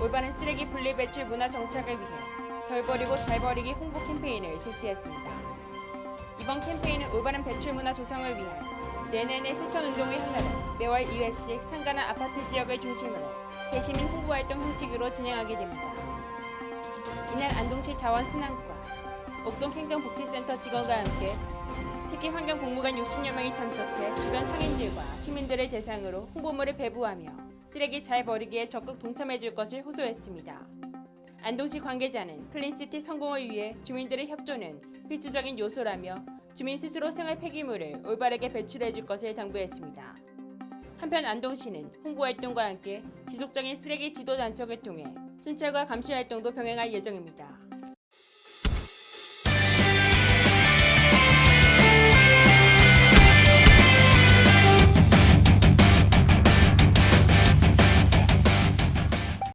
올바른 쓰레기 분리 배출 문화 정착을 위해 덜 버리고 잘 버리기 홍보 캠페인을 실시했습니다. 이번 캠페인은 올바른 배출 문화 조성을 위한 내년의 실천 운동의 하나로 매월 2회씩 상가나 아파트 지역을 중심으로 대시민 홍보 활동 형식으로 진행하게 됩니다. 이날 안동시 자원순환과 옥동 행정복지센터 직원과 함께 특히 환경공무관 60여 명이 참석해 주변 상인들과 시민들을 대상으로 홍보물을 배부하며 쓰레기 잘 버리기에 적극 동참해 줄 것을 호소했습니다. 안동시 관계자는 클린시티 성공을 위해 주민들의 협조는 필수적인 요소라며 주민 스스로 생활 폐기물을 올바르게 배출해 줄 것을 당부했습니다. 한편 안동시는 홍보 활동과 함께 지속적인 쓰레기 지도 단속을 통해 순찰과 감시 활동도 병행할 예정입니다.